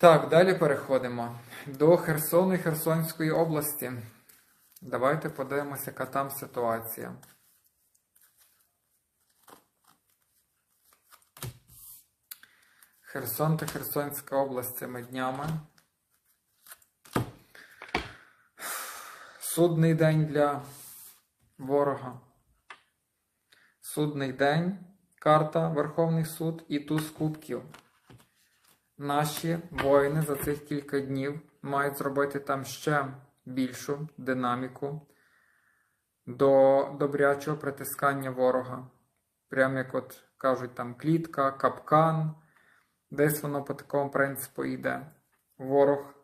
Так, далі переходимо до Херсону і Херсонської області. Давайте подивимося, яка там ситуація. Херсон та Херсонська область цими днями. Судний день для ворога. Судний день, карта Верховний суд і туз кубків. Наші воїни за цих кілька днів мають зробити там ще більшу динаміку до добрячого притискання ворога. Прям як от кажуть, там клітка, капкан. Десь воно по такому принципу йде. Ворог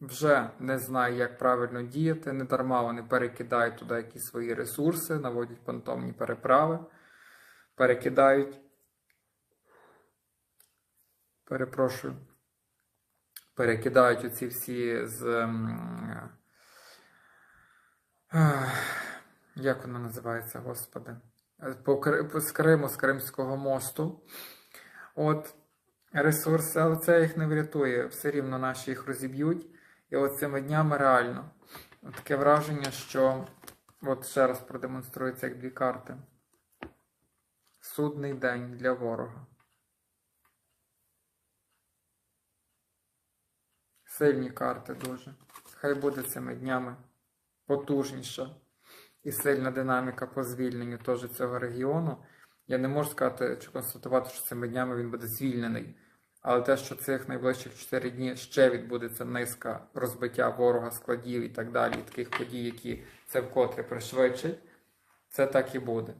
вже не знає, як правильно діяти. Не дарма вони перекидають туди якісь свої ресурси, наводять понтомні переправи, перекидають. Перепрошую. Перекидають оці всі з. ем, Як воно називається, господи? З Криму, з Кримського мосту. От ресурси, але це їх не врятує. Все рівно наші їх розіб'ють. І от цими днями реально таке враження, що от ще раз продемонструється як дві карти. Судний день для ворога. Сильні карти дуже. Хай буде цими днями потужніша і сильна динаміка по звільненню теж цього регіону. Я не можу сказати чи констатувати, що цими днями він буде звільнений. Але те, що цих найближчих 4 дні ще відбудеться низка розбиття ворога, складів і так далі, таких подій, які це вкотре пришвидшить, це так і буде.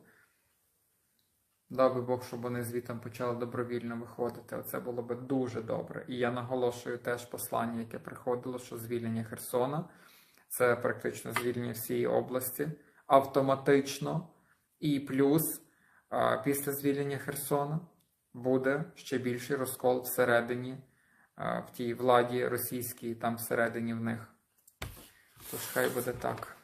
Дав би Бог, щоб вони звітом почали добровільно виходити. Оце було би дуже добре. І я наголошую теж послання, яке приходило, що звільнення Херсона це практично звільнення всієї області автоматично. І плюс після звільнення Херсона буде ще більший розкол всередині, в тій владі російській, там всередині в них. Тож хай буде так.